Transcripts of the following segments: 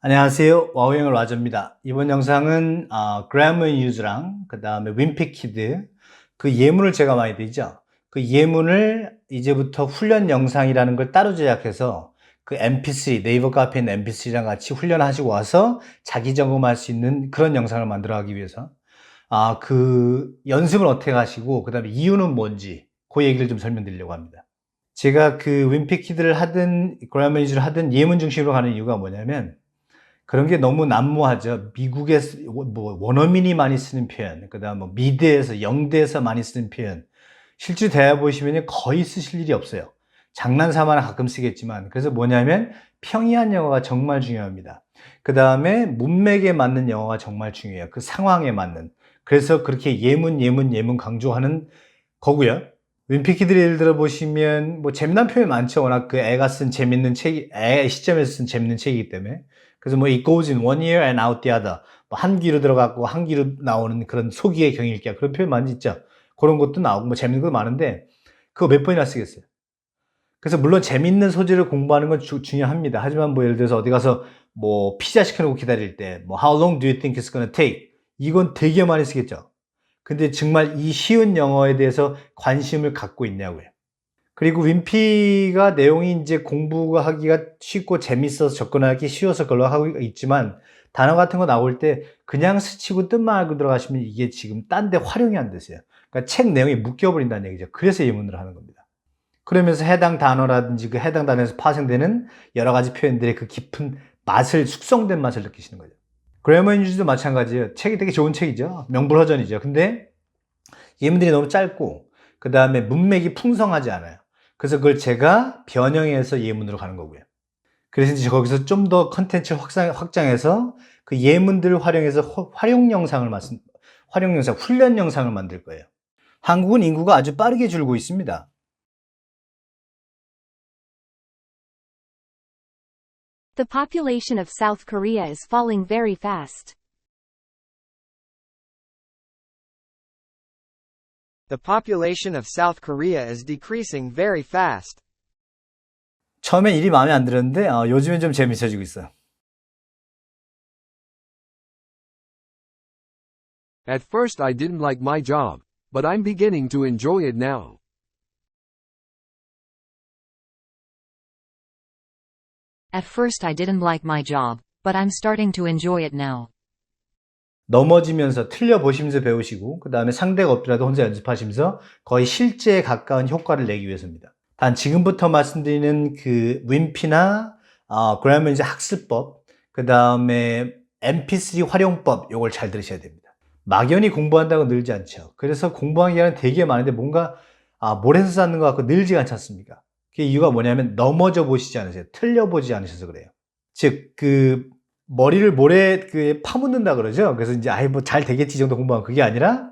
안녕하세요. 와우영어 라저입니다. 이번 영상은 어, 그래머 유즈랑 그 다음에 윈피키드 그 예문을 제가 많이 드리죠. 그 예문을 이제부터 훈련 영상이라는 걸 따로 제작해서 그 mp3 네이버 카페 있는 mp3랑 같이 훈련하시고 와서 자기 점검할 수 있는 그런 영상을 만들어 가기 위해서 아 그 연습을 어떻게 하시고 그 다음에 이유는 뭔지 그 얘기를 좀 설명드리려고 합니다. 제가 그 윈피키드를 하든 그래머 유즈를 하든 예문 중심으로 가는 이유가 뭐냐면 그런 게 너무 난무하죠. 미국에 뭐 원어민이 많이 쓰는 표현, 그다음 뭐 미대에서 영대에서 많이 쓰는 표현. 실제 대화 보시면 거의 쓰실 일이 없어요. 장난삼아나 가끔 쓰겠지만 그래서 뭐냐면 평이한 영어가 정말 중요합니다. 그 다음에 문맥에 맞는 영어가 정말 중요해요. 그 상황에 맞는. 그래서 그렇게 예문 예문 예문 강조하는 거고요. 윈피키들이 예를 들어 보시면 뭐 재미난 표현 많죠. 워낙 그 애가 쓴 재밌는 책, 애 시점에서 쓴 재밌는 책이기 때문에. 그래서 뭐 it goes in one ear and out the other. 뭐 한 귀로 들어가고 한 귀로 나오는 그런 소기의 경일기야. 그런 표현 많이 있죠. 그런 것도 나오고 뭐 재밌는 거 많은데 그거 몇 번이나 쓰겠어요. 그래서 물론 재밌는 소재를 공부하는 건 주, 중요합니다. 하지만 뭐 예를 들어서 어디 가서 뭐 피자 시켜놓고 기다릴 때 뭐 how long do you think it's gonna take? 이건 되게 많이 쓰겠죠. 근데 정말 이 쉬운 영어에 대해서 관심을 갖고 있냐고요. 그리고 윈피가 내용이 이제 공부가 하기가 쉽고 재밌어서 접근하기 쉬워서 그걸로 하고 있지만 단어 같은 거 나올 때 그냥 스치고 뜻만 알고 들어가시면 이게 지금 딴 데 활용이 안 되세요. 그러니까 책 내용이 묶여버린다는 얘기죠. 그래서 예문을 하는 겁니다. 그러면서 해당 단어라든지 그 해당 단어에서 파생되는 여러 가지 표현들의 그 깊은 맛을, 숙성된 맛을 느끼시는 거죠. 그래머 인주도 마찬가지예요. 책이 되게 좋은 책이죠. 명불허전이죠. 근데 예문들이 너무 짧고 그 다음에 문맥이 풍성하지 않아요. 그래서 그걸 제가 변형해서 예문으로 가는 거고요. 그래서 이제 거기서 좀 더 컨텐츠를 확장, 확장해서 그 예문들을 활용해서 호- 활용 영상을 말씀, 활용 영상, 훈련 영상을 만들 거예요. 한국은 인구가 아주 빠르게 줄고 있습니다. The population of South Korea is falling very fast. The population of South Korea is decreasing very fast. 처음엔 일이 마음에 안 들었는데 어, 요즘엔 좀 재밌어지고 있어요. At first I didn't like my job, but I'm beginning to enjoy it now. At first I didn't like my job, but I'm starting to enjoy it now. 넘어지면서 틀려보시면서 배우시고 그 다음에 상대가 없더라도 혼자 연습하시면서 거의 실제에 가까운 효과를 내기 위해서입니다. 단 지금부터 말씀드리는 그 윈피나 어, 그러면 이제 학습법 그 다음에 MP3 활용법 요걸 잘 들으셔야 됩니다. 막연히 공부한다고 늘지 않죠. 그래서 공부하는 기간은 되게 많은데 뭔가 아, 모래에서 쌓는 것 같고 늘지가 않지 않습니까? 그 이유가 뭐냐면 넘어져 보시지 않으세요. 틀려 보지 않으셔서 그래요. 즉, 그, 머리를 모래 그 파묻는다 그러죠. 그래서 이제 아이 뭐잘 되겠지 정도 공부하면 그게 아니라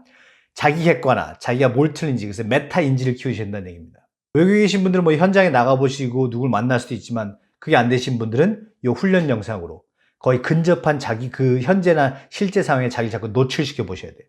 자기 객관화, 자기가 뭘 틀린지 그래서 메타 인지를 키우셔야 된다는 얘기입니다. 외국에 계신 분들은 뭐 현장에 나가 보시고 누굴 만날 수도 있지만 그게 안 되신 분들은 이 훈련 영상으로 거의 근접한 자기 그 현재나 실제 상황에 자기 자꾸 노출시켜 보셔야 돼요.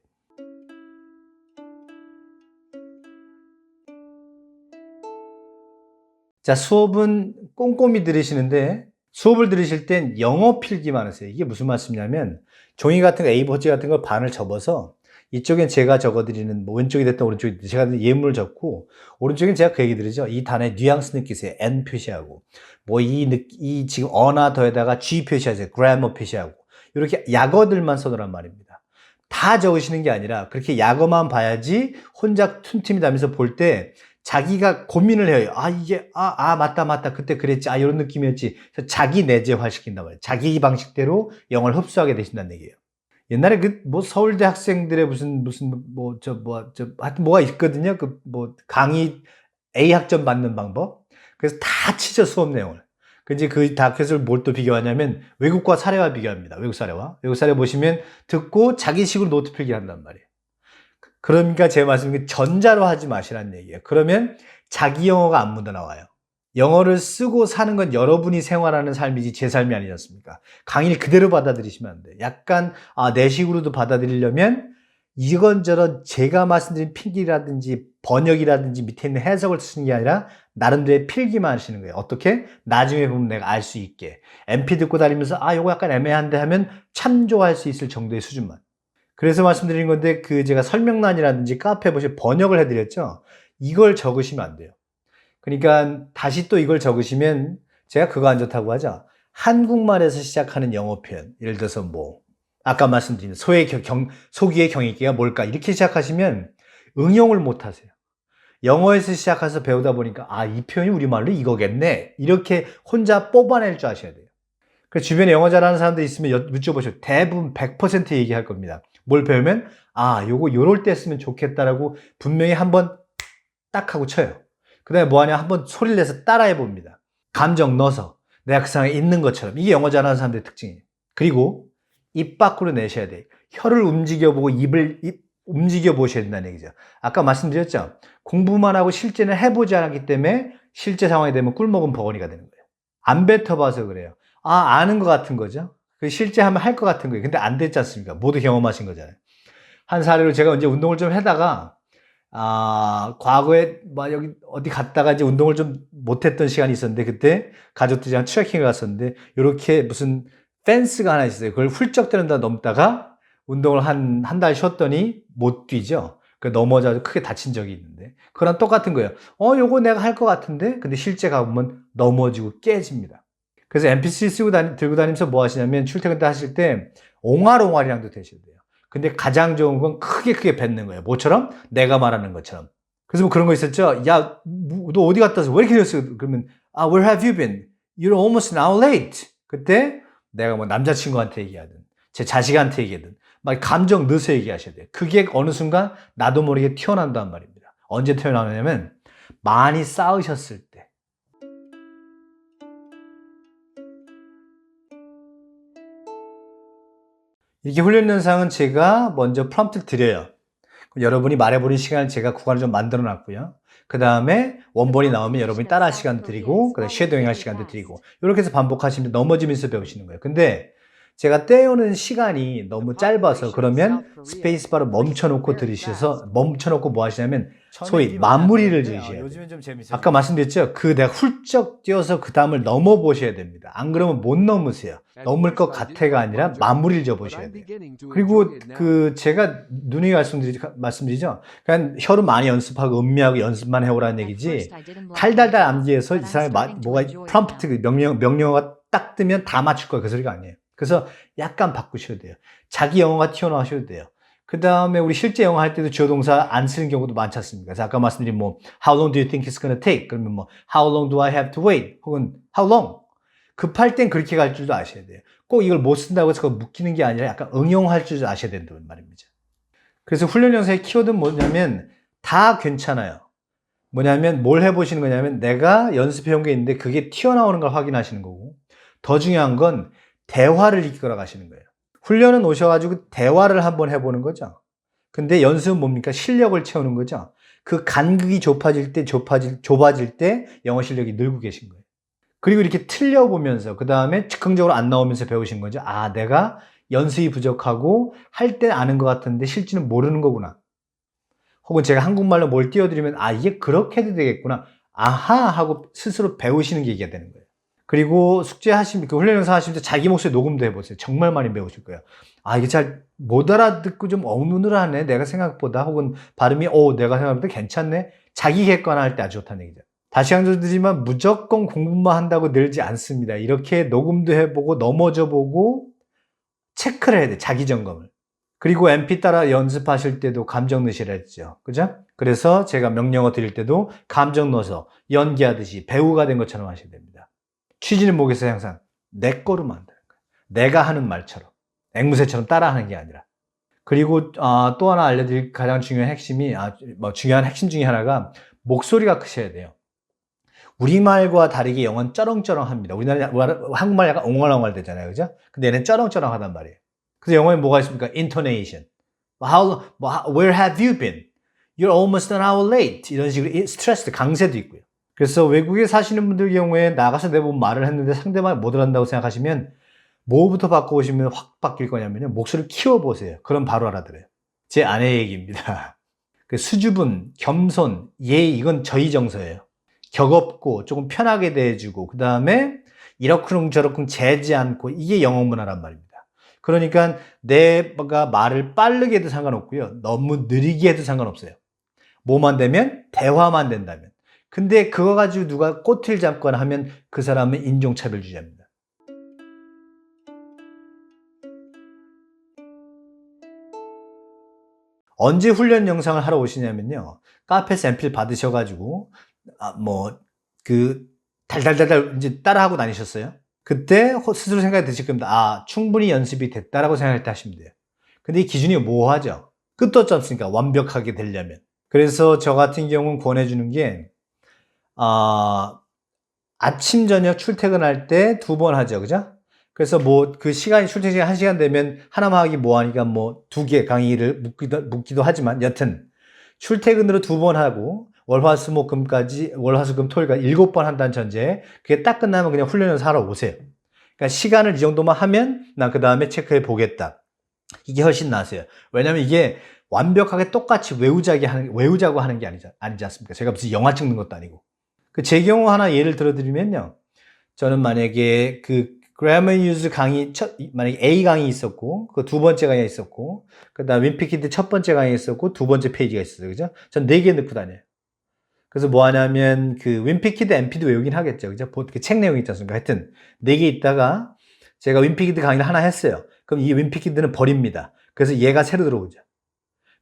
자, 수업은 꼼꼼히 들으시는데 수업을 들으실 땐 영어 필기만 하세요. 이게 무슨 말씀이냐면 종이 같은 거 A4지 같은 걸 반을 접어서 이쪽엔 제가 적어드리는 뭐 왼쪽이 됐든 오른쪽이 됐든 제가 예문을 적고 오른쪽엔 제가 그 얘기 드리죠. 이 단어의 뉘앙스 느끼세요. N 표시하고 뭐이 이 지금 어나 더에다가 G 표시하세요. grammar 표시하고 이렇게 약어들만 써놓으란 말입니다. 다 적으시는 게 아니라 그렇게 약어만 봐야지 혼자 틈틈이 다면서 볼 때 자기가 고민을 해요. 아, 이게, 아, 아, 맞다, 맞다. 그때 그랬지. 아, 이런 느낌이었지. 그래서 자기 내재화 시킨단 말이에요. 자기 방식대로 영어를 흡수하게 되신다는 얘기예요. 옛날에 그, 뭐, 서울대 학생들의 무슨, 무슨, 뭐, 저, 뭐, 저, 하여튼 뭐가 있거든요. 그, 뭐, 강의 A 학점 받는 방법. 그래서 다 치죠, 수업 내용을. 그 이제 그 다큐를 뭘 또 비교하냐면 외국과 사례와 비교합니다. 외국 사례와. 외국 사례 보시면 듣고 자기식으로 노트 필기 한단 말이에요. 그러니까 제 말씀은 전자로 하지 마시라는 얘기예요. 그러면 자기 영어가 안 묻어나와요. 영어를 쓰고 사는 건 여러분이 생활하는 삶이지 제 삶이 아니지 않습니까? 강의를 그대로 받아들이시면 안 돼요. 약간 아, 내 식으로도 받아들이려면 이건저런 제가 말씀드린 핑계라든지 번역이라든지 밑에 있는 해석을 쓰는 게 아니라 나름대로의 필기만 하시는 거예요. 어떻게? 나중에 보면 내가 알 수 있게. MP 듣고 다니면서 아, 요거 약간 애매한데 하면 참조할 수 있을 정도의 수준만. 그래서 말씀드린 건데 그 제가 설명란이라든지 카페 보시 번역을 해드렸죠. 이걸 적으시면 안 돼요. 그러니까 다시 또 이걸 적으시면 제가 그거 안 좋다고 하죠. 한국말에서 시작하는 영어 표현. 예를 들어서 뭐 아까 말씀드린 소의 경, 소기의 경익기가 뭘까 이렇게 시작하시면 응용을 못 하세요. 영어에서 시작해서 배우다 보니까 아, 이 표현이 우리말로 이거겠네. 이렇게 혼자 뽑아낼 줄 아셔야 돼요. 그 주변에 영어 잘하는 사람들 있으면 여- 여쭤보셔도 대부분 100% 얘기할 겁니다. 뭘 배우면 아, 요거 요럴 때 쓰면 좋겠다라고 분명히 한번 딱 하고 쳐요. 그 다음에 뭐 하냐 한번 소리를 내서 따라해 봅니다. 감정 넣어서 내가 그 상황에 있는 것처럼 이게 영어 잘하는 사람들의 특징이에요. 그리고 입 밖으로 내셔야 돼. 혀를 움직여 보고 입을 입 움직여 보셔야 된다는 얘기죠. 아까 말씀드렸죠. 공부만 하고 실제는 해보지 않았기 때문에 실제 상황이 되면 꿀 먹은 버거니가 되는 거예요. 안 뱉어봐서 그래요. 아 아는 것 같은 거죠. 그 실제 하면 할 것 같은 거예요. 근데 안 됐지 않습니까? 모두 경험하신 거잖아요. 한 사례로 제가 이제 운동을 좀 하다가 아, 과거에 막 여기 어디 갔다가 이제 운동을 좀 못했던 시간이 있었는데 그때 가족들이랑 트레킹을 갔었는데 이렇게 무슨 펜스가 하나 있어요. 그걸 훌쩍 때린다 넘다가 운동을 한 한 달 쉬었더니 못 뛰죠. 그 넘어져서 크게 다친 적이 있는데 그랑 똑같은 거예요. 어, 요거 내가 할 것 같은데 근데 실제 가보면 넘어지고 깨집니다. 그래서 MP3 쓰고 다니, 들고 다니면서 뭐 하시냐면 출퇴근 때 하실 때 옹알옹알이랑도 되셔야 돼요. 근데 가장 좋은 건 크게 크게 뱉는 거예요. 뭐처럼? 내가 말하는 것처럼. 그래서 뭐 그런 거 있었죠. 야, 뭐, 너 어디 갔다 왔어? 왜 이렇게 됐어? 그러면, 아, where have you been? You're almost hour late. 그때 내가 뭐 남자친구한테 얘기하든, 제 자식한테 얘기하든, 막 감정 넣어서 얘기하셔야 돼요. 그게 어느 순간 나도 모르게 튀어나온단 말입니다. 언제 튀어나오냐면, 많이 싸우셨을 이렇게 훈련 영상은 제가 먼저 프롬프트를 드려요. 여러분이 말해보는 시간을 제가 구간을 좀 만들어 놨고요. 그 다음에 원본이 나오면 여러분이 따라할 시간도 드리고, 그 다음에 쉐도잉 할 시간도 드리고, 이렇게 해서 반복하시면 넘어지면서 배우시는 거예요. 근데 제가 떼우는 시간이 너무 짧아서 그러면 스페이스바로 멈춰놓고 들으셔서 멈춰놓고 뭐 하시냐면 소위 마무리를 지으셔야 돼요. 아까 말씀드렸죠? 그 내가 훌쩍 뛰어서 그 다음을 넘어보셔야 됩니다. 안 그러면 못 넘으세요. 넘을 것 같아가 아니라 마무리를 져보셔야 돼요. 그리고 그 제가 누누이 말씀드리, 말씀드리 죠. 그냥 혀로 많이 연습하고 음미하고 연습만 해오라는 얘기지. 달달달 암기해서 이 사람이 마- 뭐가 프롬프트 그 명령 명령어가 딱 뜨면 다 맞출 거야 그 소리가 아니에요. 그래서 약간 바꾸셔도 돼요. 자기 영어가 튀어나와셔도 돼요. 그 다음에 우리 실제 영어 할 때도 주어 동사 안 쓰는 경우도 많지 않습니까? 그래서 아까 말씀드린 뭐 How long do you think it's gonna take? 그러면 뭐 How long do I have to wait? 혹은 How long? 급할 땐 그렇게 갈 줄도 아셔야 돼요. 꼭 이걸 못 쓴다고 해서 묶이는 게 아니라 약간 응용할 줄도 아셔야 된다는 말입니다. 그래서 훈련 영상의 키워드는 뭐냐면 다 괜찮아요. 뭐냐면 뭘 해보시는 거냐면 내가 연습해온 게 있는데 그게 튀어나오는 걸 확인하시는 거고 더 중요한 건 대화를 이끌어 가시는 거예요. 훈련은 오셔가지고 대화를 한번 해보는 거죠. 근데 연습은 뭡니까? 실력을 채우는 거죠. 그 간극이 좁아질 때, 좁아질, 좁아질 때 영어 실력이 늘고 계신 거예요. 그리고 이렇게 틀려보면서, 그 다음에 즉흥적으로 안 나오면서 배우신 거죠. 아, 내가 연습이 부족하고 할 때 아는 것 같은데 실제는 모르는 거구나. 혹은 제가 한국말로 뭘 띄워드리면, 아, 이게 그렇게 해도 되겠구나. 아하! 하고 스스로 배우시는 게 이게 되는 거예요. 그리고 숙제 하시면, 그 훈련 영상 하시면서 자기 목소리 녹음도 해보세요. 정말 많이 배우실 거예요. 아, 이게 잘 못 알아듣고 좀 어눌하네. 내가 생각보다. 혹은 발음이, 오, 내가 생각보다 괜찮네. 자기 객관화할 때 아주 좋다는 얘기죠. 다시 강조드리지만 무조건 공부만 한다고 늘지 않습니다. 이렇게 녹음도 해보고 넘어져 보고 체크를 해야 돼. 자기 점검을. 그리고 MP 따라 연습하실 때도 감정 넣으시라 했죠. 그죠? 그래서 제가 명령어 드릴 때도 감정 넣어서 연기하듯이 배우가 된 것처럼 하셔야 됩니다. 취지는 뭐겠어요? 항상 내 거로 만드는 거예요. 내가 하는 말처럼. 앵무새처럼 따라하는 게 아니라. 그리고 아, 또 하나 알려드릴 가장 중요한 핵심이 아, 뭐 중요한 핵심 중에 하나가 목소리가 크셔야 돼요. 우리말과 다르게 영어는 쩌렁쩌렁합니다. 우리나라 한국말 약간 옹알옹알 되잖아요, 그죠? 근데 얘는 쩌렁쩌렁하단 말이에요. 그래서 영어에 뭐가 있습니까? intonation. How, 뭐, where have you been? You're almost an hour late. 이런 식으로 스트레스, 강세도 있고요. 그래서 외국에 사시는 분들 경우에 나가서 내보면 말을 했는데 상대방이 못 알아듣는다고 생각하시면 뭐부터 바꿔보시면 확 바뀔 거냐면요. 목소리를 키워보세요. 그럼 바로 알아들어요. 제 아내 얘기입니다. 그 수줍음, 겸손, 예의 이건 저희 정서예요. 격없고 조금 편하게 대해주고 그 다음에 이러쿵 저러쿵 재지 않고 이게 영어 문화란 말입니다. 그러니까 내가 말을 빠르게 해도 상관없고요. 너무 느리게 해도 상관없어요. 뭐만 되면 대화만 된다면. 근데 그거 가지고 누가 꼬투리를 잡거나 하면 그 사람은 인종차별주의자입니다. 언제 훈련 영상을 하러 오시냐면요. 카페에서 앰플 받으셔가지고, 아, 뭐, 그, 달달달달 이제 따라하고 다니셨어요. 그때 호- 스스로 생각이 드실 겁니다. 아, 충분히 연습이 됐다라고 생각할 때 하시면 돼요. 근데 이 기준이 뭐하죠? 끝도 없지 않습니까? 완벽하게 되려면. 그래서 저 같은 경우는 권해주는 게, 아, 아침, 저녁 출퇴근할 때 두 번 하죠. 그죠? 그래서 뭐 그 시간이 출퇴근 시간 한 시간 되면 하나만 하기 뭐하니까 뭐 두 개 강의를 묻기도, 묻기도 하지만 여튼 출퇴근으로 두 번 하고 월화수목금까지 월화수금 토일까지 일곱 번 한다는 전제 그게 딱 끝나면 그냥 훈련을 하러 오세요. 그러니까 시간을 이 정도만 하면 나 그 다음에 체크해 보겠다. 이게 훨씬 나으세요. 왜냐면 이게 완벽하게 똑같이 외우자기 하는 외우자고 하는 게 아니지, 아니지 않습니까? 제가 무슨 영화 찍는 것도 아니고. 그제 경우 하나 예를 들어드리면요. 저는 만약에 그 grammar use 강의 첫 만약에 A 강의 있었고 그 두 번째 강의 있었고 그다음 윈피키드 첫 번째 강의 있었고 두 번째 페이지가 있었어요. 그죠? 전 네 개 넣고 다녀요. 그래서 뭐 하냐면 그 윈피키드 MP도 외우긴 하겠죠. 그죠? 그 책 내용이 있지 않습니까? 하여튼 네 개 있다가 제가 윈피키드 강의를 하나 했어요. 그럼 이 윈피키드는 버립니다. 그래서 얘가 새로 들어오죠.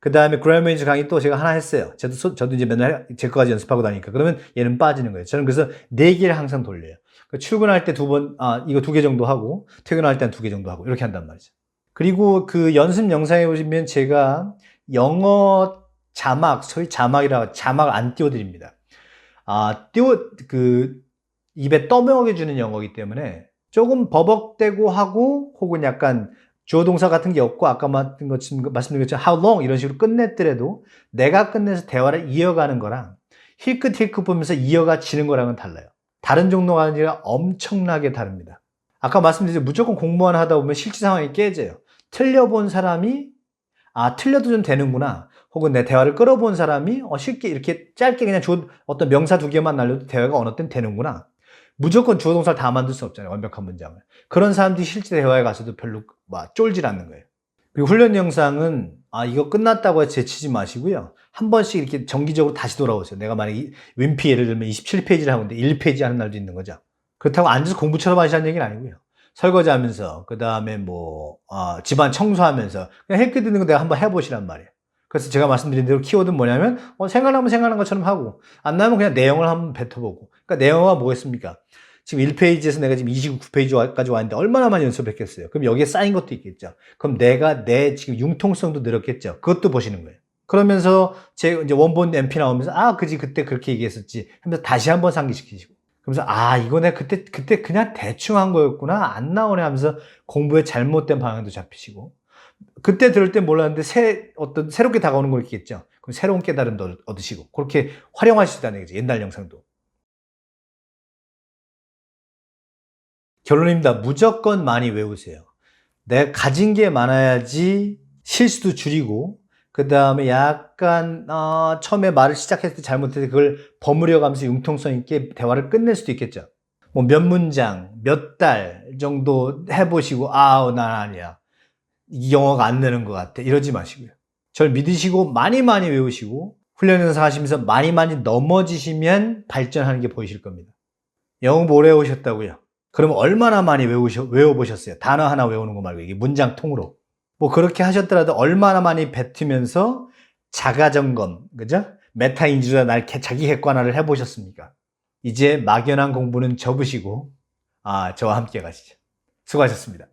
그 다음에 use 강의 또 제가 하나 했어요. 저도, 소- 저도 이제 맨날 제 거까지 연습하고 다니니까. 그러면 얘는 빠지는 거예요. 저는 그래서 네 개를 항상 돌려요. 그 출근할 때 두 번, 아, 이거 두 개 정도 하고, 퇴근할 때는 두개 정도 하고, 이렇게 한단 말이죠. 그리고 그 연습 영상에 보시면 제가 영어 자막, 소위 자막이라 자막을 안 띄워드립니다. 아, 띄워, 그, 입에 떠먹여주는 영어이기 때문에 조금 버벅대고 하고, 혹은 약간 주어 동사 같은 게 없고, 아까 말씀드린 것처럼, how long 이런 식으로 끝냈더라도 내가 끝내서 대화를 이어가는 거랑 힐끗 힐끗 보면서 이어가 지는 거랑은 달라요. 다른 정도가 아니라 엄청나게 다릅니다. 아까 말씀드린 무조건 공무원 하다 보면 실제 상황이 깨져요. 틀려본 사람이 아 틀려도 좀 되는구나. 혹은 내 대화를 끌어본 사람이 어, 쉽게 이렇게 짧게 그냥 주, 어떤 명사 두 개만 날려도 대화가 어느 땐 되는구나. 무조건 주어 동사를 다 만들 수 없잖아요. 완벽한 문장을. 그런 사람들이 실제 대화에 가서도 별로 막 쫄질 않는 거예요. 그리고 훈련 영상은 아 이거 끝났다고 해서 제치지 마시고요. 한 번씩 이렇게 정기적으로 다시 돌아오세요. 내가 만약에 윈피 예를 들면 27페이지를 하고 있는데 1페이지 하는 날도 있는 거죠. 그렇다고 앉아서 공부처럼 하시라는 얘기는 아니고요. 설거지 하면서, 그 다음에 뭐, 어, 집안 청소하면서, 그냥 헬기 듣는 거 내가 한번 해보시란 말이에요. 그래서 제가 말씀드린 대로 키워드는 뭐냐면, 어, 생각나면 생각나는 것처럼 하고, 안 나면 그냥 내용을 한번 뱉어보고. 그러니까 내용은 뭐겠습니까? 지금 1페이지에서 내가 지금 29페이지까지 왔는데 얼마나 많이 연습했겠어요? 그럼 여기에 쌓인 것도 있겠죠. 그럼 내가 내 지금 융통성도 늘었겠죠. 그것도 보시는 거예요. 그러면서 제 이제 원본 MP 나오면서 아, 그지 그때 그렇게 얘기했었지 하면서 다시 한번 상기시키시고. 그러면서 아, 이거 내가 그때 그때 그냥 대충 한 거였구나. 안 나오네 하면서 공부의 잘못된 방향도 잡히시고. 그때 들을 때 몰랐는데 새 어떤 새롭게 다가오는 거 있겠죠. 그럼 새로운 깨달음도 얻으시고 그렇게 활용하시다는 얘기죠. 옛날 영상도. 결론입니다. 무조건 많이 외우세요. 내가 가진 게 많아야지 실수도 줄이고 그 다음에 약간 어, 처음에 말을 시작했을 때 잘못해서 그걸 버무려 가면서 융통성 있게 대화를 끝낼 수도 있겠죠. 뭐 몇 문장, 몇 달 정도 해보시고 아우 난 아니야. 이 영어가 안 되는 것 같아. 이러지 마시고요. 절 믿으시고 많이 많이 외우시고 훈련 영상 하시면서 많이 많이 넘어지시면 발전하는 게 보이실 겁니다. 영어 오래 오셨다고요? 그러면 얼마나 많이 외우셔, 외워보셨어요? 단어 하나 외우는 거 말고 이게 문장 통으로. 뭐 그렇게 하셨더라도 얼마나 많이 뱉으면서 자가 점검, 그죠? 메타 인지도나 날 개- 자기 객관화를 해보셨습니까? 이제 막연한 공부는 접으시고, 아, 저와 함께 가시죠. 수고하셨습니다.